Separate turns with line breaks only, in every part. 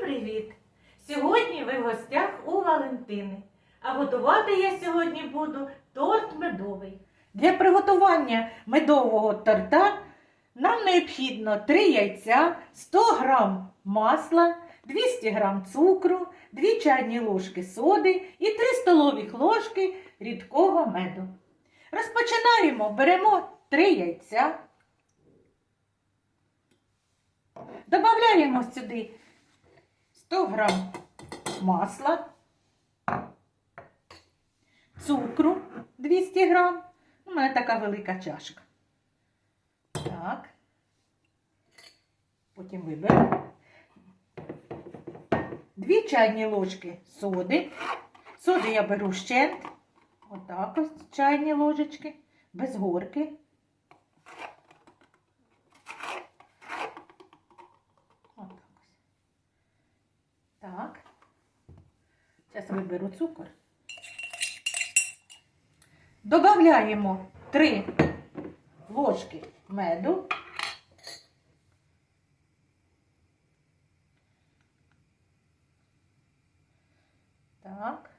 привіт! Сьогодні ви в гостях у Валентини. А готувати я сьогодні буду торт медовий. Для приготування медового торта нам необхідно 3 яйця, 100 г масла, 200 г цукру, 2 чайні ложки соди і 3 столові ложки рідкого меду. Розпочинаємо. Беремо 3 яйця. Добавляємо сюди 100 грам масла, цукру 200 грам. У мене така велика чашка. Так. Потім виберу. Дві чайні ложки соди. Соди я беру щент. Отак ось чайні ложечки, без горки. Так. Зараз виберу цукор. Добавляємо 3 ложки меду. Так.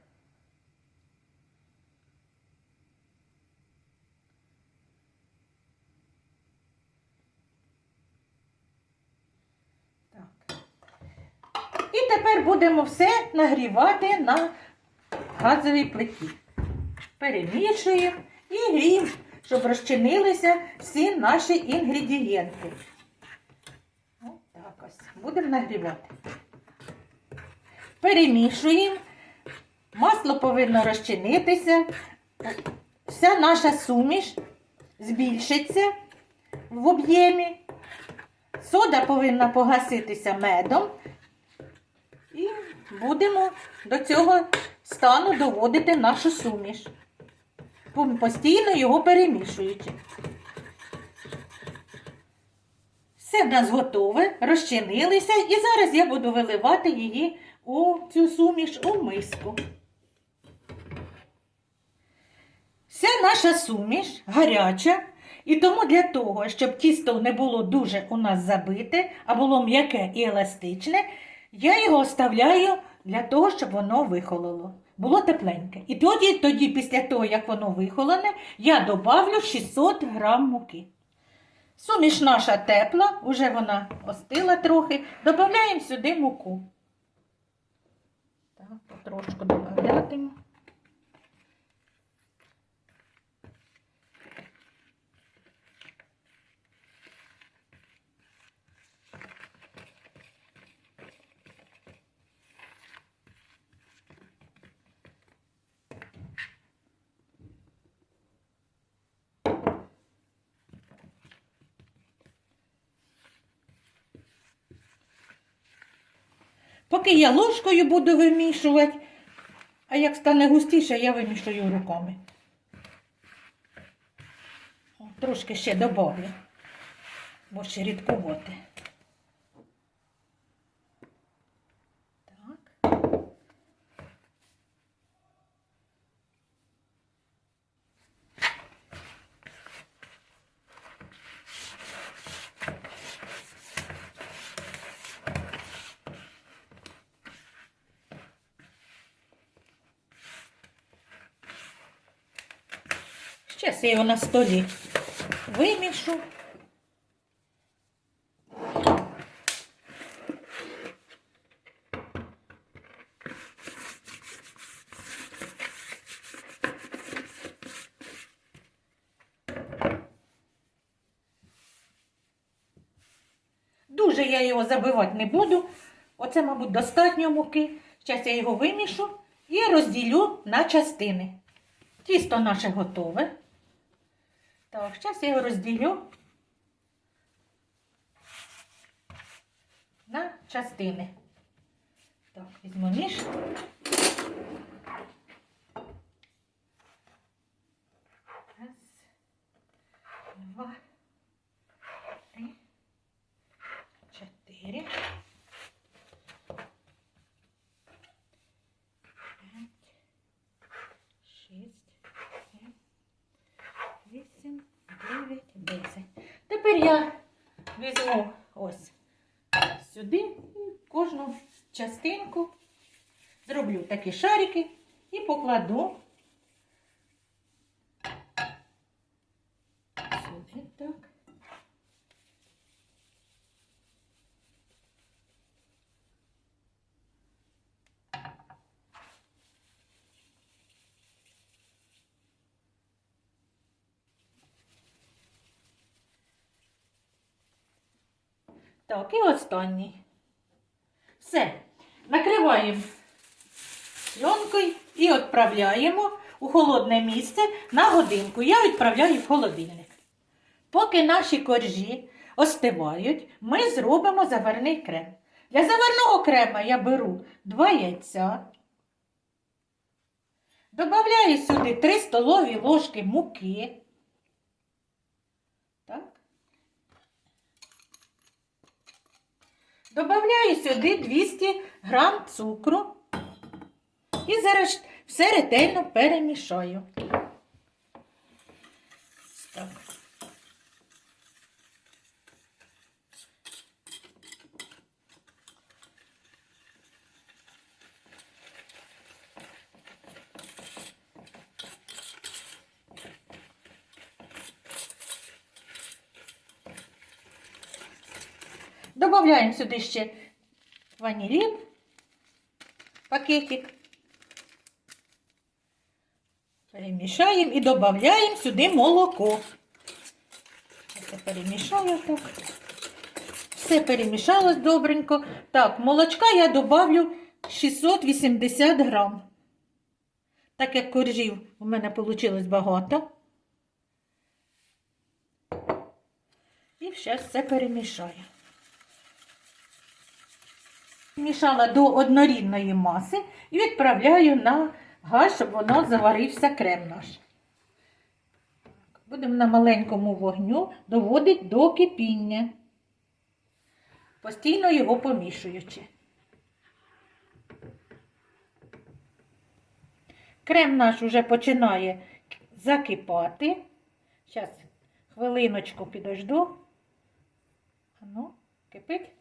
Так. І тепер будемо все нагрівати на газовій плиті. Перемішуємо і гріємо, щоб розчинилися всі наші інгредієнти. Ось так ось. Будемо нагрівати. Перемішуємо. Масло повинно розчинитися. Вся наша суміш збільшиться в об'ємі. Сода повинна погаситися медом. Будемо до цього стану доводити нашу суміш, постійно його перемішуючи. Все в нас готове, розчинилися, і зараз я буду виливати її у цю суміш у миску. Вся наша суміш гаряча, і тому для того, щоб тісто не було дуже у нас забите, а було м'яке і еластичне, я його оставляю для того, щоб воно вихололо. Було тепленьке. І тоді, тоді, після того, як воно вихолоне, я добавлю 600 грам муки. Суміш наша тепла, вже вона остила трохи. Додаємо сюди муку. Так, потрошку додатиму. Поки я ложкою буду вимішувати, а як стане густіше, я вимішую руками. Трошки ще добавлю, бо ще рідкувати. Так. Зараз я його на столі вимішу. Дуже я його забивати не буду. Оце, мабуть, достатньо муки. Зараз я його вимішу і розділю на частини. Тісто наше готове. Так, зараз я його розділю на частини. Так, візьму ніж. Раз, два, три, чотири. Тепер я візьму ось сюди і кожну частинку, зроблю такі шарики і покладу сюди так. Так, і останній. Все. Накриваємо пленкою і відправляємо у холодне місце на годинку. Я відправляю в холодильник. Поки наші коржі остивають, ми зробимо заварний крем. Для заварного крема я беру 2 яйця. Добавляю сюди 3 столові ложки муки. Так. Добавляю сюди 200 грам цукру і зараз все ретельно перемішаю. Так. Добавляємо сюди ще ванілін, пакетик. Перемішаємо і додаємо сюди молоко. Це перемішаю так. Все перемішалось добренько. Так, молочка я добавлю 680 грам. Так як коржів у мене вийшло багато. І зараз все перемішаю. Мішала до однорідної маси і відправляю на газ, щоб воно заварився крем наш. Будемо на маленькому вогню доводити до кипіння, постійно його помішуючи. Крем наш вже починає закипати. Зараз хвилиночку підожду. Ну, кипить.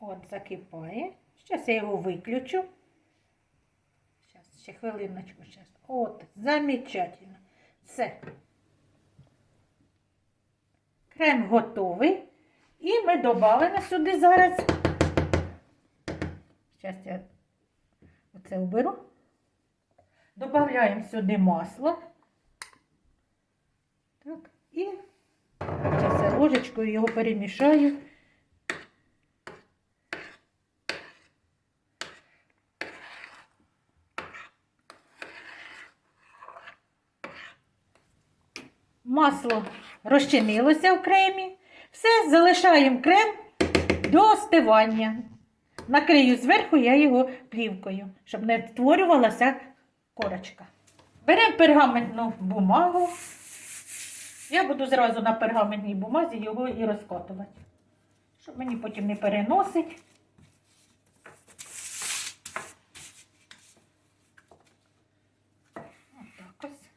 От, закипає. Зараз я його виключу. Зараз, ще хвилиночку. Зараз. От, замечательно. Все. Крем готовий. І ми додамо сюди зараз. Зараз я оце уберу. Добавляємо сюди масло. Так, і зараз я ложечкою його перемішаю. Масло розчинилося в кремі. Все, залишаємо крем до остивання. Накрию зверху я його плівкою, щоб не створювалася корочка. Беремо пергаментну бумагу. Я буду зразу на пергаментній бумазі його і розкатувати, щоб мені потім не переносить. Отак ось.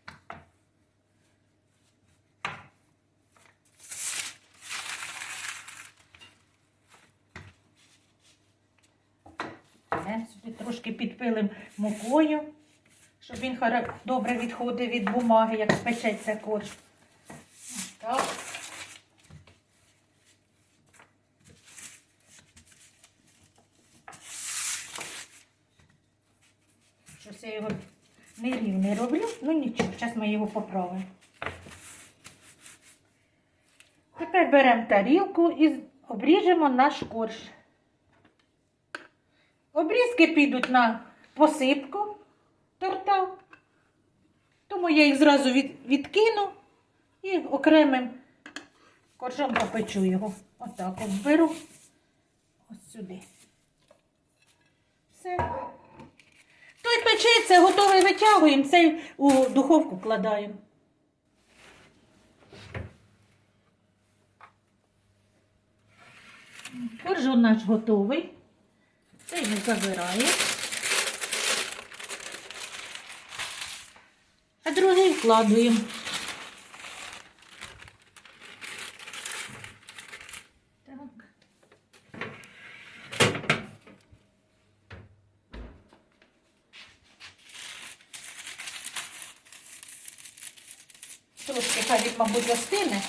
Сюди трошки підпилим мукою, щоб він добре відходив від бумаги, як спечеться корж. Так. Щось я його нерівний роблю, ну нічого, зараз ми його поправимо. Тепер беремо тарілку і обріжемо наш корж. Обрізки підуть на посипку торта, тому я їх зразу від, відкину і окремим коржом попечу його. Отак от беру ось сюди. Все. Той печеться, готовий витягуємо, цей у духовку кладаємо. Коржон наш готовий. Це його забираю. А другий вкладуємо. Трошки хай, мабуть, застине.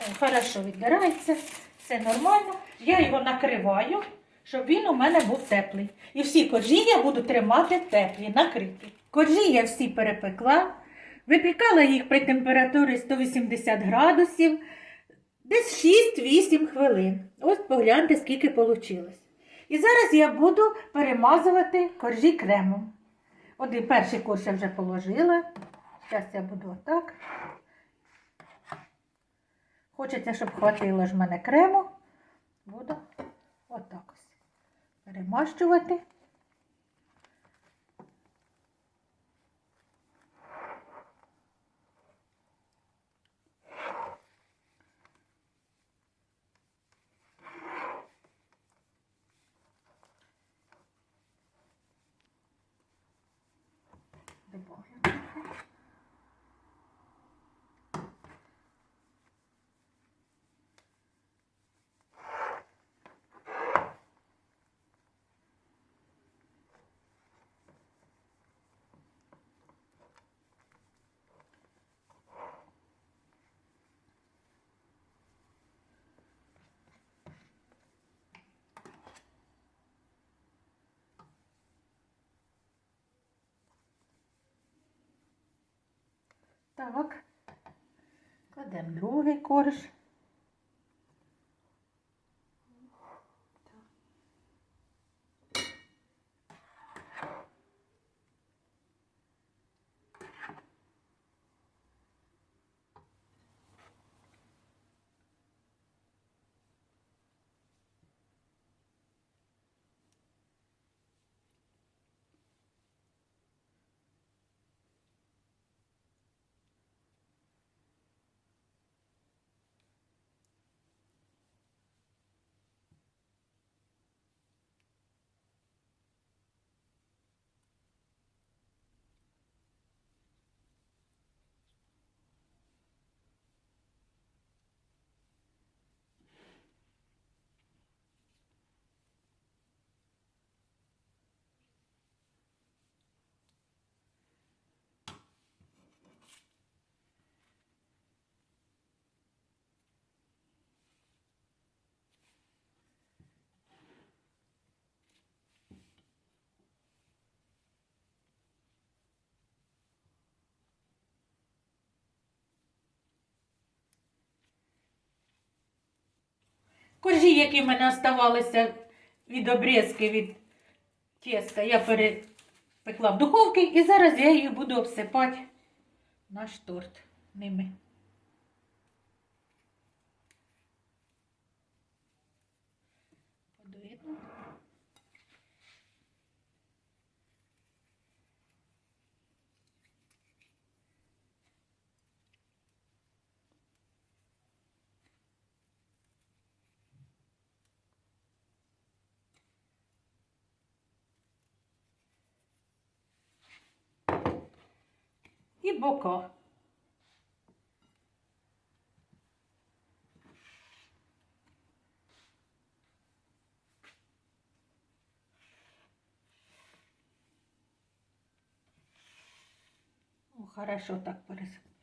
Е, Хорошо відбирається, все нормально. Я його накриваю щоб він у мене був теплий. І всі коржі я буду тримати теплі, накриті. Коржі я всі перепекла, випікала їх при температурі 180 градусів, десь 6-8 хвилин. Ось погляньте, скільки вийшло. І зараз я буду перемазувати коржі кремом. Один перший корж я вже положила. Зараз я буду отак. Хочеться, щоб хватило ж мене крему. Буду отак ось перемащувати. Добавлю трохи. Так. Кладемо другий корж. Коржі, які в мене оставалися від обрізки від теста, я перепекла в духовці і зараз я її буду обсипати наш торт ними. І бока. Хорошо так пересипається.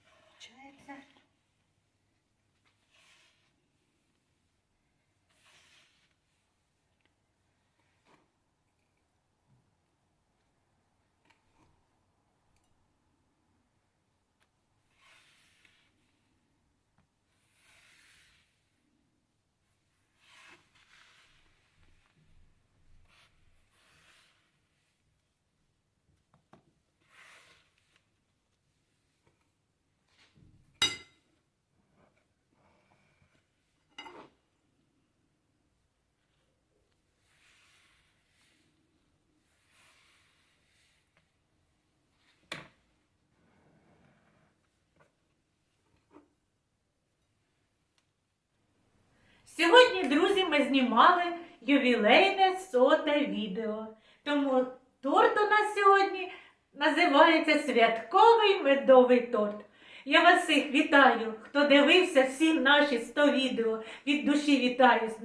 Сьогодні, друзі, ми знімали ювілейне соте відео. Тому торт у нас сьогодні називається Святковий медовий торт. Я вас всіх вітаю, хто дивився всі наші 100 відео. Від душі вітаю з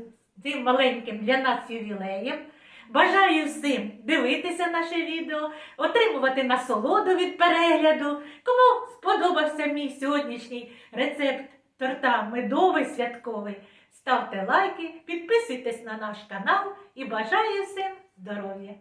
цим маленьким для нас ювілеєм. Бажаю всім дивитися наше відео, отримувати насолоду від перегляду. Кому сподобався мій сьогоднішній рецепт торта медовий святковий, ставте лайки, підписуйтесь на наш канал і бажаю всім здоров'я!